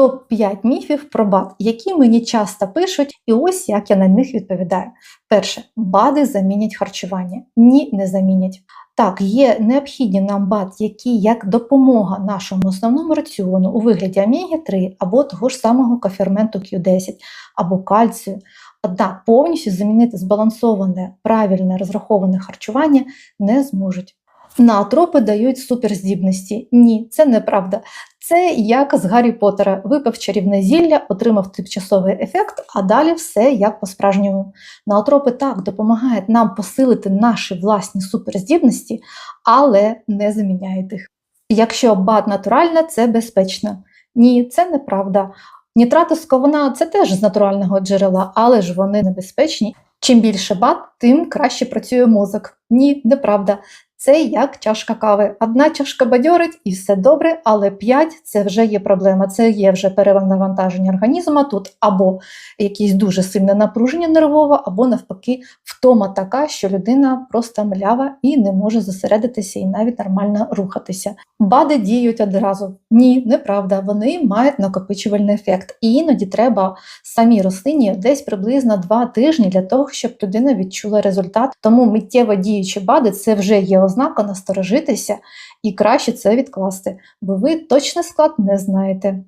Топ-5 міфів про БАД, які мені часто пишуть, і ось як я на них відповідаю. Перше, БАДи замінять харчування. Ні, не замінять. Так, є необхідні нам БАД, які як допомога нашому основному раціону у вигляді омеги-3 або того ж самого коферменту Q10 або кальцію. Однак повністю замінити збалансоване, правильне розраховане харчування не зможуть. Наотропи дають суперздібності. Ні, це неправда. Це як з Гаррі Поттера. Випив чарівне зілля, отримав тимчасовий ефект, а далі все як по-справжньому. Наотропи так допомагають нам посилити наші власні суперздібності, але не заміняють їх. Якщо БАД натуральна, це безпечно. Ні, це неправда. Нітрати сковина це теж з натурального джерела, але ж вони небезпечні. Чим більше бат, тим краще працює мозок. Ні, неправда. Це як чашка кави. Одна чашка бадьорить і все добре, але п'ять це вже є проблема. Це є вже перевантаження організму. Тут або якесь дуже сильне напруження нервове, або навпаки, втома така, що людина просто млява і не може зосередитися і навіть нормально рухатися. Бади діють одразу. Ні, неправда. Вони мають накопичувальний ефект. І іноді треба самій рослині десь приблизно два тижні для того, щоб людина відчула результат. Тому миттєво діючі бади це вже є ознака насторожитися і краще це відкласти, бо ви точний склад не знаєте.